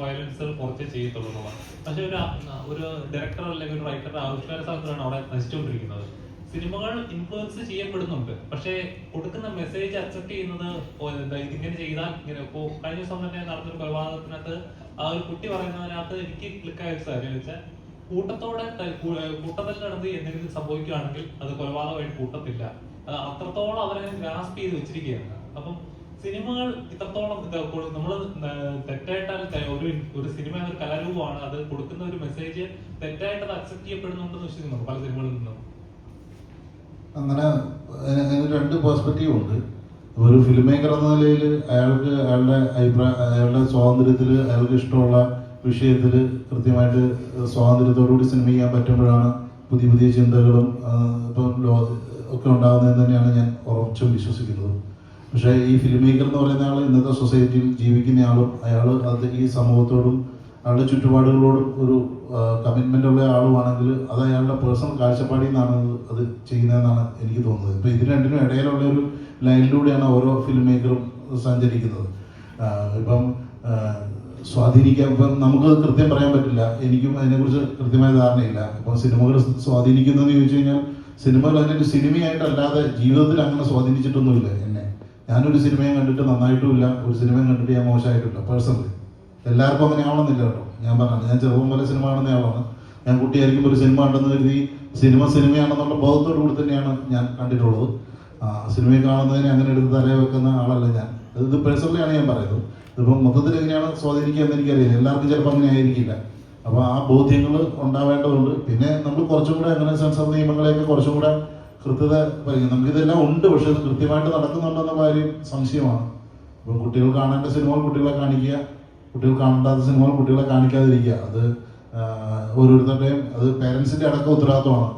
Violence കുറച്ച് ചെയ്യത്തുള്ളൂ എന്നുള്ളത് പക്ഷെ ഒരു ഒരു ഡയറക്ടർ അല്ലെങ്കിൽ ഒരു റൈറ്ററുടെ ആവിഷ്കാര സാധനമാണ് അവിടെ നശിച്ചുകൊണ്ടിരിക്കുന്നത്. സിനിമകൾ ഇൻഫ്ലുവൻസ് ചെയ്യപ്പെടുന്നുണ്ട്. പക്ഷേ കൊടുക്കുന്ന മെസ്സേജ് അക്സെപ്റ്റ് ചെയ്യുന്നത് ഇതിങ്ങനെ ചെയ്താൽ ഇങ്ങനെ. ഇപ്പോൾ കഴിഞ്ഞ ദിവസം തന്നെ നടന്നൊരു കൊലപാതകത്തിനകത്ത് ആ ഒരു കുട്ടി പറയുന്നതിനകത്ത് എനിക്ക് ക്ലിക്ക് കാര്യം എന്ന് വെച്ചാൽ കൂട്ടത്തോടെ കൂട്ടത്തിൽ നടന്ന് എന്തെങ്കിലും സംഭവിക്കുകയാണെങ്കിൽ അത് കൊലപാതകമായിട്ട് കൂട്ടത്തില്ല. അത് അത്രത്തോളം അവരെ ഗ്രാസ്പ് ചെയ്ത് വെച്ചിരിക്കുകയാണ്. അപ്പം സിനിമകൾ ഇത്രത്തോളം നമ്മൾ തെറ്റായിട്ട് ഒരു ഒരു സിനിമ ഒരു കലാരൂപമാണ്. അത് കൊടുക്കുന്ന ഒരു മെസ്സേജ് തെറ്റായിട്ട് അത് അക്സെപ്റ്റ് ചെയ്യപ്പെടുന്നുണ്ടെന്ന് വിശ്വസിക്കുന്നുണ്ട് പല സിനിമകളിൽ നിന്നും? അങ്ങനെ രണ്ട് പേഴ്സ്പെക്റ്റീവ് ഉണ്ട്. ഒരു ഫിലിം മേക്കർ എന്ന നിലയിൽ അയാൾക്ക് അയാളുടെ അഭിപ്രായം അയാളുടെ സ്വാതന്ത്ര്യത്തിൽ അയാൾക്ക് ഇഷ്ടമുള്ള വിഷയത്തിൽ കൃത്യമായിട്ട് സ്വാതന്ത്ര്യത്തോടുകൂടി സിനിമ ചെയ്യാൻ പറ്റുമ്പോഴാണ് പുതിയ പുതിയ ചിന്തകളും ഇപ്പം ഒക്കെ ഉണ്ടാകുന്നതെന്ന് തന്നെയാണ് ഞാൻ ഉറച്ചും വിശ്വസിക്കുന്നത്. പക്ഷേ ഈ ഫിലിം മേക്കർ എന്ന് പറയുന്ന ആൾ ഇന്നത്തെ സൊസൈറ്റിയിൽ ജീവിക്കുന്ന ആളും അയാൾ അത് ഈ സമൂഹത്തോടും അയാളുടെ ചുറ്റുപാടുകളോടും ഒരു കമ്മിറ്റ്മെന്റ് ഉള്ള ആളുമാണെങ്കിൽ അത് അയാളുടെ പേഴ്സണൽ കാഴ്ചപ്പാടിൽ നിന്നാണ് അത് ചെയ്യുന്നതെന്നാണ് എനിക്ക് തോന്നുന്നത്. ഇപ്പോൾ ഇതിന് രണ്ടിനും ഇടയിലുള്ള ഒരു ലൈനിലൂടെയാണ് ഓരോ ഫിലിം മേക്കറും സഞ്ചരിക്കുന്നത്. ഇപ്പം സ്വാധീനിക്കാൻ ഇപ്പം നമുക്ക് കൃത്യം പറയാൻ പറ്റില്ല. എനിക്കും അതിനെക്കുറിച്ച് കൃത്യമായ ധാരണയില്ല. ഇപ്പം സിനിമകൾ സ്വാധീനിക്കുന്നതെന്ന് ചോദിച്ചു കഴിഞ്ഞാൽ സിനിമകൾ അതിനൊരു സിനിമയായിട്ടല്ലാതെ ജീവിതത്തിൽ അങ്ങനെ സ്വാധീനിച്ചിട്ടൊന്നുമില്ല. ഞാനൊരു സിനിമയും കണ്ടിട്ട് നന്നായിട്ടുമില്ല. ഒരു സിനിമയും കണ്ടിട്ട് ഞാൻ മോശമായിട്ടില്ല പേഴ്സണലി എല്ലാവർക്കും അങ്ങനെ ആവണമെന്നില്ല കേട്ടോ. ഞാൻ പറഞ്ഞു ഞാൻ ചെറുപ്പം പോലെ സിനിമ കാണുന്ന ആളാണ്. ഞാൻ കുട്ടിയായിരിക്കും ഒരു സിനിമ ഉണ്ടെന്ന് കരുതി സിനിമ സിനിമയാണെന്നുള്ള ബോധത്തോടു കൂടി തന്നെയാണ് ഞാൻ കണ്ടിട്ടുള്ളത്. സിനിമയിൽ കാണുന്നതിനെ അങ്ങനെ എടുത്ത് തലയെ വെക്കുന്ന ആളല്ല ഞാൻ. ഇത് പേഴ്സണലിയാണ് ഞാൻ പറയുന്നത്. ഇതിപ്പം മൊത്തത്തിൽ എങ്ങനെയാണ് സ്വാധീനിക്കുക എന്ന് എനിക്കറിയില്ല. എല്ലാവർക്കും ചിലപ്പോൾ അങ്ങനെ ആയിരിക്കില്ല. അപ്പോൾ ആ ബോധ്യങ്ങൾ ഉണ്ടാവേണ്ടതുണ്ട്. പിന്നെ നമ്മൾ കുറച്ചും കൂടെ അങ്ങനെ സെൻസർ നിയമങ്ങളെയൊക്കെ കുറച്ചും കൂടെ കൃത്യത പറയും നമുക്കിതെല്ലാം ഉണ്ട് പക്ഷെ ഇത് കൃത്യമായിട്ട് നടക്കുന്നുണ്ടെന്ന കാര്യം സംശയമാണ്. ഇപ്പം കുട്ടികൾ കാണേണ്ട സിനിമകൾ കുട്ടികളെ കാണിക്കുക കുട്ടികൾ കാണേണ്ടാത്ത സിനിമകൾ കുട്ടികളെ കാണിക്കാതിരിക്കുക അത് ഓരോരുത്തരുടെയും അത് പേരൻസിന്റെ അടക്കം ഉത്തരവാദിത്വമാണ്.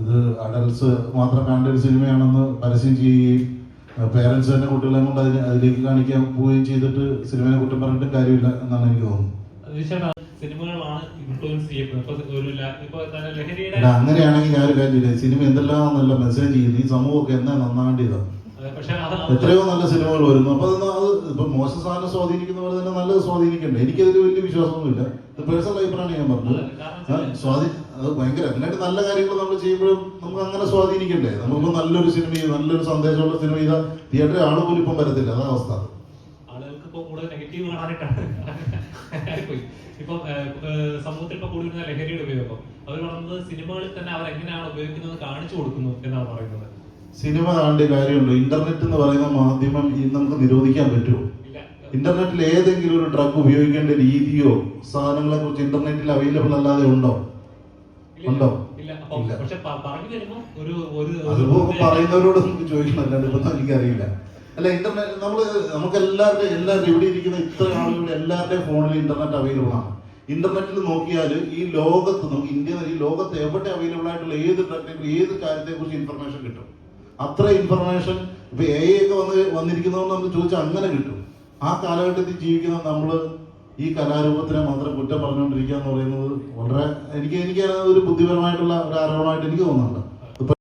ഇത് അഡൽസ് മാത്രം കാണേണ്ട ഒരു സിനിമയാണെന്ന് പരസ്യം ചെയ്യുകയും പേരൻസ് തന്നെ കുട്ടികളെ കൊണ്ട് അതിന് അതിലേക്ക് കാണിക്കാൻ പോവുകയും ചെയ്തിട്ട് സിനിമയെ കുറ്റം പറഞ്ഞിട്ട് കാര്യമില്ല എന്നാണ് എനിക്ക് തോന്നുന്നത്. സിനിമകളാണ് ഇൻഫ്ലുവൻസ് അങ്ങനെയാണെങ്കിൽ ഞാൻ ഒരു കാര്യം സിനിമ എന്തെല്ലാം നല്ല മെസ്സേജ് ചെയ്യുന്നു? ഈ സമൂഹമൊക്കെ എന്നാ നന്നാണ്ടിയതാണ് എത്രയോ നല്ല സിനിമകൾ വരുന്നു. അപ്പൊ അത് ഇപ്പൊ മോശം സാധനം സ്വാധീനിക്കുന്ന പോലെ തന്നെ നല്ലത് സ്വാധീനിക്കണ്ടേ? എനിക്കതിൽ വലിയ വിശ്വാസമൊന്നുമില്ല. ഇത് പേഴ്സണൽ അഭിപ്രായമാണ് ഞാൻ പറഞ്ഞത്. സ്വാധീന സ്വാധീ അത് ഭയങ്കര അതിനായിട്ട് നല്ല കാര്യങ്ങൾ നമ്മൾ ചെയ്യുമ്പോഴും നമുക്ക് അങ്ങനെ സ്വാധീനിക്കണ്ടേ? നമുക്കിപ്പോ നല്ലൊരു സിനിമ നല്ലൊരു സന്ദേശമുള്ള സിനിമ ചെയ്താൽ തിയേറ്ററിൽ ആളുപോലും ഇപ്പം വരത്തില്ല. അതാ അവസ്ഥ. നെഗറ്റീവ് കാണാനായിട്ടാണ് പോയി. ഇപ്പൊ സമൂഹത്തിൽ ഇപ്പൊ കൂടുതൽ ലഹരിയുടെ ഉപയോഗം. അവർ പറയുന്നത് സിനിമകളിൽ തന്നെ അവർ എങ്ങനെയാണ് ഉപയോഗിക്കുന്നത് കാണിച്ചു കൊടുക്കുന്നു എന്നാണ് പറയുന്നത്. സിനിമ കാണേണ്ട കാര്യമുണ്ട്? ഇന്റർനെറ്റ് എന്ന് പറയുന്ന മാധ്യമം ഈ നമുക്ക് നിരോധിക്കാൻ പറ്റുമോ? ഇന്റർനെറ്റിൽ ഏതെങ്കിലും ഒരു ഡ്രഗ് ഉപയോഗിക്കേണ്ട രീതിയോ സാധനങ്ങളെ കുറിച്ച് ഇന്റർനെറ്റിൽ അവൈലബിൾ അല്ലാതെ ഉണ്ടോ? ഉണ്ടോ? ഇല്ല. അതിപ്പോ പറയുന്നവരോട് നമുക്ക് ചോദിക്കണം. അല്ലാണ്ട് ഇപ്പൊ എനിക്കറിയില്ല. അല്ല ഇന്റർനെറ്റ് നമ്മൾ നമുക്ക് എല്ലാവരുടെയും എല്ലാവരും ഇവിടെ ഇരിക്കുന്ന ഇത്ര ആളുകളുടെ എല്ലാവരുടെയും ഫോണിൽ ഇന്റർനെറ്റ് അവൈലബിൾ ആണ്. ഇന്റർനെറ്റിൽ നോക്കിയാൽ ഈ ലോകത്ത് നമുക്ക് ഇന്ത്യ ഈ ലോകത്ത് എവിടെ അവൈലബിൾ ആയിട്ടുള്ള ഏത് ടെക്നിക്കൽ ഏത് കാര്യത്തെ കുറിച്ച് ഇൻഫർമേഷൻ കിട്ടും? അത്ര ഇൻഫർമേഷൻ ഇപ്പൊ എ ഒക്കെ വന്ന് വന്നിരിക്കുന്നതുകൊണ്ട് നമുക്ക് ചോദിച്ചാൽ അങ്ങനെ കിട്ടും. ആ കാലഘട്ടത്തിൽ ജീവിക്കുന്ന നമ്മൾ ഈ കലാരൂപത്തിനെ മാത്രം കുറ്റം പറഞ്ഞുകൊണ്ടിരിക്കുക എന്ന് പറയുന്നത് വളരെ എനിക്ക് എനിക്ക് ഒരു ബുദ്ധിപരമായിട്ടുള്ള ഒരു ആരോപണമായിട്ട് എനിക്ക് തോന്നുന്നുണ്ട്.